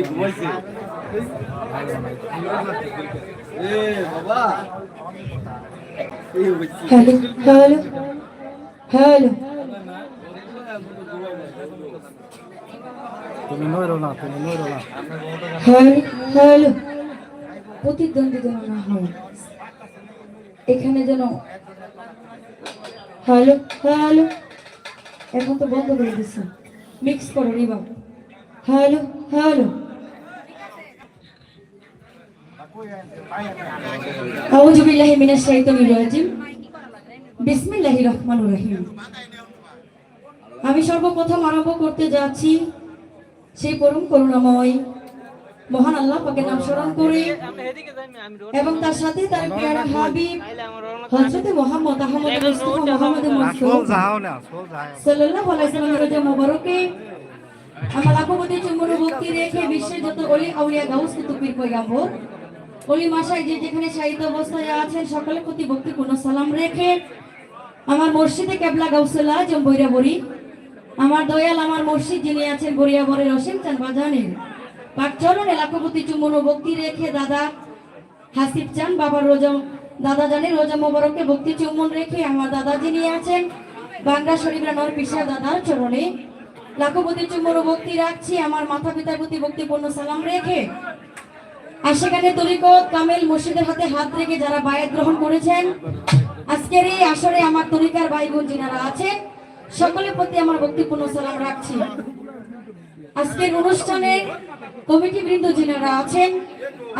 ঘুমাইছে বাবা hello hello hello. তুমি না তুমি না। হ্যালো প্রতিদ্বন্দ্বী যেন না হয়। এখানে যেন হ্যালো হ্যালো এখন তো বন্ধ করে দিচ্ছে। মিক্স করো রিবা হ্যালো হ্যালো আউযু বিল্লাহি মিনাশ শাইতানির রাজিম। বিসমিল্লাহির রহমানির রহিম। আমি সর্বপ্রথম আরম্ভ করতে যাচ্ছি সেই পরম করুণাময় মহান আল্লাহ পাকের নাম স্মরণ করে এবং তার সাথে তার পেয়ারা হাবিব হযরত মুহাম্মদ আহমদ মুস্তাফা মুহাম্মদ সাল্লাল্লাহু আলাইহি সাল্লামের রোজা মোবারকে আমার লাখপতি চুম্বন ভক্তি রেখে বিশ্বের যত অলি আউলিয়া গাউস কুতুবির পয়গাম্বর অলি মাসায় যে যেখানে সাহিত্য অবস্থায় আছেন সকলের প্রতি ভক্তিপূর্ণ সালাম রেখে আমার মসজিদে কেবলা গাউসুল্লাহ আজম বৈরাবরী আমার দয়াল, আমার মসজিদ যিনি আছেন বরিয়াবরের অসীম চান বাজানের পাক চরণে লাখপতি চুম্বন ভক্তি রেখে দাদা হাসিব চান, বাবার রোজা, দাদা জানে রোজা মোবারকে ভক্তি চুম্বন রেখে আমার দাদা যিনি আছেন, বাংলা শরীফরা নর পিসা দাদার চরণে। লাখপতি চুম্বন ভক্তি রাখছি, আমার মাথা পিতার প্রতি ভক্তিপূর্ণ সালাম রেখে। আর সেখানে তরিকত, কামেল, মসজিদের হাতে হাত রেখে যারা বায়াত গ্রহণ করেছেন, আজকের এই আসরে আমার তরিকার ভাই বোন যিনারা আছেন সকলের প্রতি আমার ভক্তিপূর্ণ সালাম রাখছি। আজকের অনুষ্ঠানে কমিটি বৃন্দ যিনারা আছেন,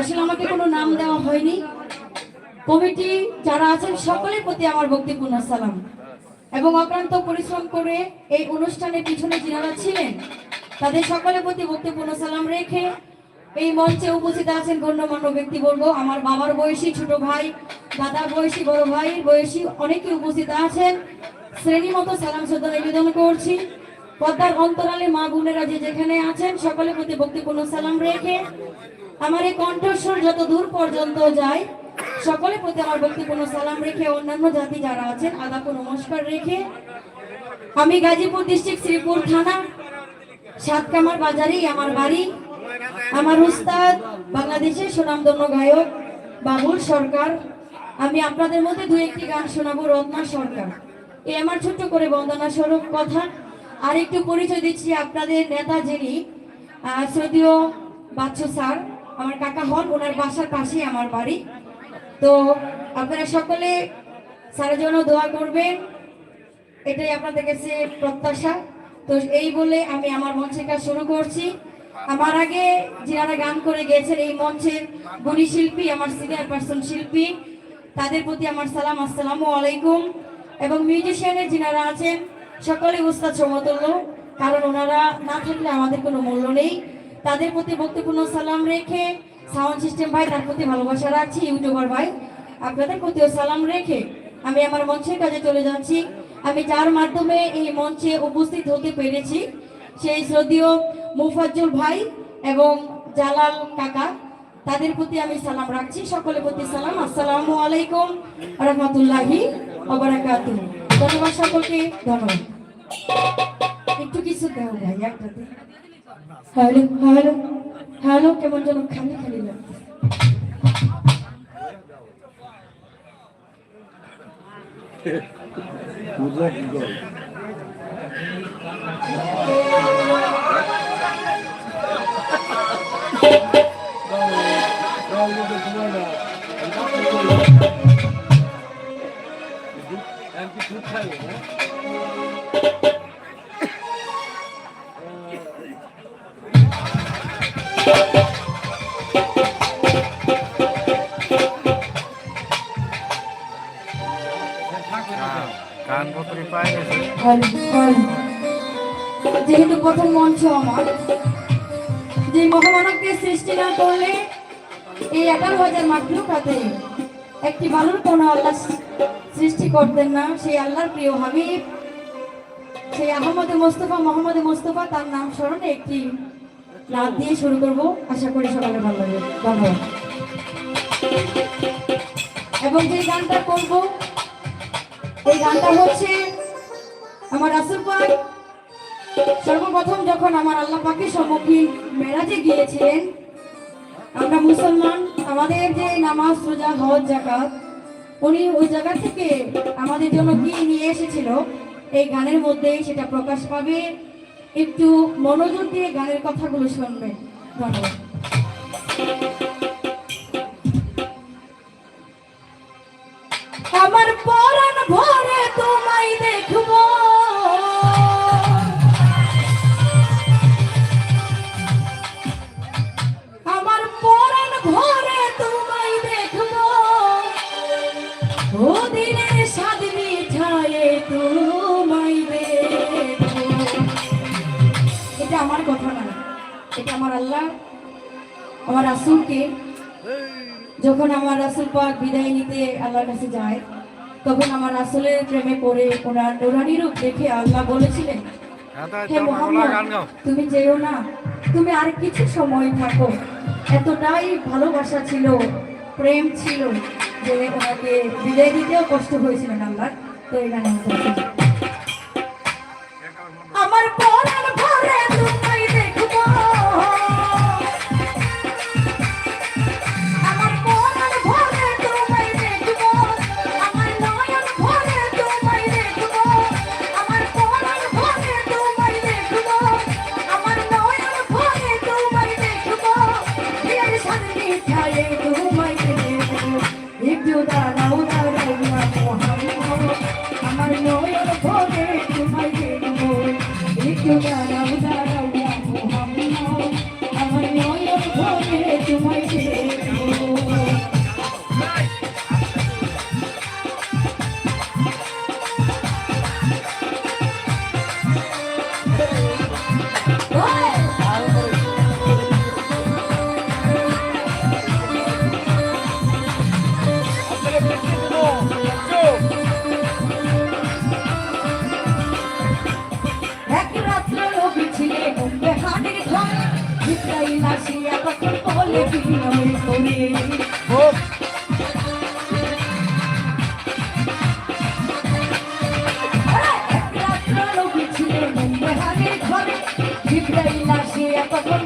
আসলে আমাকে কোনো নাম দেওয়া হয়নি। কমিটি যারা আছেন, সকলের প্রতি আমার ভক্তিপূর্ণ সালাম। এবং অক্লান্ত পরিশ্রম করে এই অনুষ্ঠানের পিছনে যিনারা ছিলেন, তাদের সকলের প্রতি ভক্তিপূর্ণ সালাম রেখে এই মঞ্চে উপস্থিত আছেন গণ্যমান্য ব্যক্তিবর্গ, আমার বাবার বয়সী ছোট ভাই, দাদার বয়সী বড় ভাই বয়সী অনেকে উপস্থিত আছেন। শ্রেণি মতো সালাম শ্রদ্ধা নিবেদন করছি। পদ্মার অন্তরালে মা বোনেরা যে যেখানে আছেন, সকলের প্রতি ভক্তিপূর্ণ সালাম রেখে আমার এই কণ্ঠস্বর যত দূর পর্যন্ত যায়, সকলের প্রতি আমার ভক্তিপূর্ণ সালাম রেখে অন্যান্য জাতি যারা আছেন আদাপ নমস্কার রেখে আমি গাজীপুর ডিস্ট্রিক্ট শ্রীপুর থানা, সাতকামার বাজারেই আমার বাড়ি। আমার উস্তাদ, বাংলাদেশের সুনামধন্য গায়ক বাবুল সরকার। আমি আপনাদের মধ্যে দু একটি গান শোনাবো, রত্না সরকার। এই আমার ছোট্ট করে বন্দনা স্বরূপ কথা। আর একটু পরিচয় দিচ্ছি আপনাদের নেতা যিনি শ্রদ্ধেয় বাচ্চু স্যার, আমার কাকা হন, ওনার বাসার পাশেই আমার বাড়ি। তো আপনারা সকলে স্যারের জন্য দোয়া করবেন, এটাই আপনাদের কাছে প্রত্যাশা। তো এই বলে আমি আমার মঞ্চের কাজ শুরু করছি। আমার আগে যারা গান করে গেছেন, এই মঞ্চের গুণী শিল্পী, আমার সিনিয়র পার্সন শিল্পী, তাদের প্রতি আমার সালাম, আসসালামু আলাইকুম। এবং মিউজিশিয়ানের যিনারা আছেন, সকলে উস্তাদ সমতুল্য, কারণ ওনারা না থাকলে আমাদের কোনো মূল্য নেই। তাদের প্রতি ভক্তিপূর্ণ সালাম রেখে সাউন্ড সিস্টেম ভাই তার প্রতি ভালোবাসা রাখছি, ইউটিউবার ভাই, আপনাদের প্রতিও সালাম রেখে আমি আমার মঞ্চের কাজে চলে যাচ্ছি। আমি যার মাধ্যমে এই মঞ্চে উপস্থিত হতে পেরেছি, সেই শ্রদ্ধেয় মুফাজ্জল ভাই এবং জালাল কাকা। তাদের প্রতি আমি সালাম রাখছি। সকলের প্রতি সালাম। আসসালামু আলাইকুম রহমতুল্লাহি ধন্যবাদ সকলকে। ধন্যবাদ। একটু কিছু হ্যালো হ্যালো হ্যালো, কেমন যেন খালি খালি লাগছে। যেহেতু প্রথম মঞ্চ আমার যে মহামানবকে সৃষ্টি না করলে এই এগারো হাজার মাকলুকাতে একটি বালুর কোনো আল্লাহ সৃষ্টি করতেন না। সেই আল্লাহর প্রিয় হাবিব, সেই আহমদে মোস্তফা, মোহাম্মদ মোস্তফা, তার নাম স্মরণে একটি নাচ দিয়ে শুরু করব। আশা করি সকালে ভালো লাগবে। ধন্যবাদ। এবং যে গানটা করব, এই গানটা হচ্ছে আমার রাসুল সর্বপ্রথম যখন আমার আল্লাহ পাকের সম্মুখীন মেরাজে গিয়েছিলেন, আমরা মুসলমান আমাদের যে নামাজ, রোজা, হজ জাকাত উনি ওই জায়গা থেকে আমাদের জন্য কি নিয়ে এসেছিল, এই গানের মধ্যে সেটা প্রকাশ পাবে। একটু মনোযোগ দিয়ে গানের কথাগুলো শুনবে ধন্যবাদ। তোমায় এটা আমার কথা না। এটা আমার আল্লাহ। আমার রাসূলকে যখন আমার রাসূল পাক বিদায় নিতে আল্লাহর কাছে যায় তখন আমার রাসূলের প্রেমে পড়ে ওনার নুরানি রূপ দেখে আল্লাহ বলেছিলেন হ্যাঁ হে মোহাম্মদ তুমি যেও না। তুমি আর কিছু সময় থাকো। এতটাই ভালোবাসা ছিল প্রেম ছিল যে ওনাকে বিদায় দিতেও কষ্ট হয়েছিল আল্লাহ আমরা বলছি। আসিয়া তখন বলে বিনয় করে এক রাত্র রবি ছিলে বোম্বে হানির ঘরে ইসরাইল আসিয়া তখন